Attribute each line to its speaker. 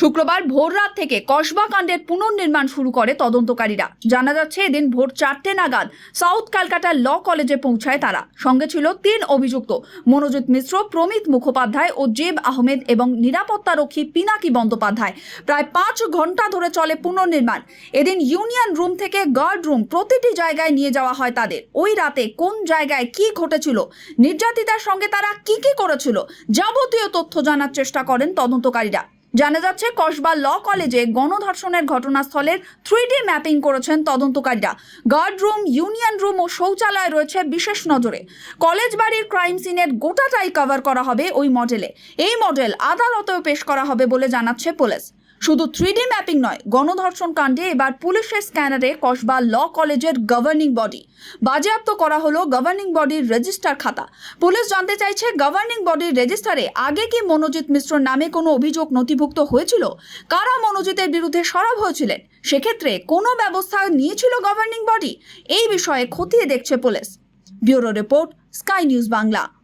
Speaker 1: শুক্রবার ভোর রাত থেকে কসবা কাণ্ডের পুনর্নির্মাণ শুরু করে তদন্তকারীরা। জানা যাচ্ছে, এদিন ভোর চারটে নাগাদ সাউথ ক্যালকাটা ল কলেজে পৌঁছায় তারা। সঙ্গে ছিল তিন অভিযুক্ত। মনোজিৎ মিশ্র, প্রমিত মুখোপাধ্যায় ও জেব আহমেদ এবং নিরাপত্তারক্ষী পিনাকি বন্দ্যোপাধ্যায়। প্রায় পাঁচ ঘণ্টা ধরে চলে পুনর্নির্মাণ। এদিন ইউনিয়ন রুম থেকে গার্ড রুম প্রতিটি জায়গায় নিয়ে যাওয়া হয় তাদের। ওই রাতে কোন জায়গায় কি ঘটেছিল, নির্যাতিতার সঙ্গে তারা কি কি করেছিল, যাবতীয় তথ্য জানার চেষ্টা করেন তদন্তকারীরা। জানা যাচ্ছে কসবা ল কলেজে গণধর্ষণের ঘটনাস্থলের থ্রি ডি ম্যাপিং করেছেন তদন্তকারীরা। গার্ড রুম ইউনিয়ন রুম ও শৌচালয় রয়েছে বিশেষ নজরে। কলেজ বাড়ির ক্রাইম সিনের গোটাটাই কভার করা হবে ওই মডেলে এই মডেল আদালতেও পেশ করা হবে বলে জানাচ্ছে পুলিশ। শুধু থ্রি ডি ম্যাপিং নয়, গণধর্ষণ কাণ্ডে এবার পুলিশের স্ক্যানারে কসবা ল কলেজের গভর্নিং বডি বাজেয়াপ্ত করা হলো গভর্নিং বডির রেজিস্টার খাতা। পুলিশ জানতে চাইছে গভর্নিং বডির রেজিস্টারে আগে কি মনোজিৎ মিশ্র নামে কোনো অভিযোগ নথিভুক্ত হয়েছিল? কারা মনোজিতের বিরুদ্ধে সরব হয়েছিলেন? সেক্ষেত্রে কোনো ব্যবস্থা নিয়েছিল গভর্নিং বডি এই বিষয়ে খতিয়ে দেখছে police. Bureau report, sky news Bangla.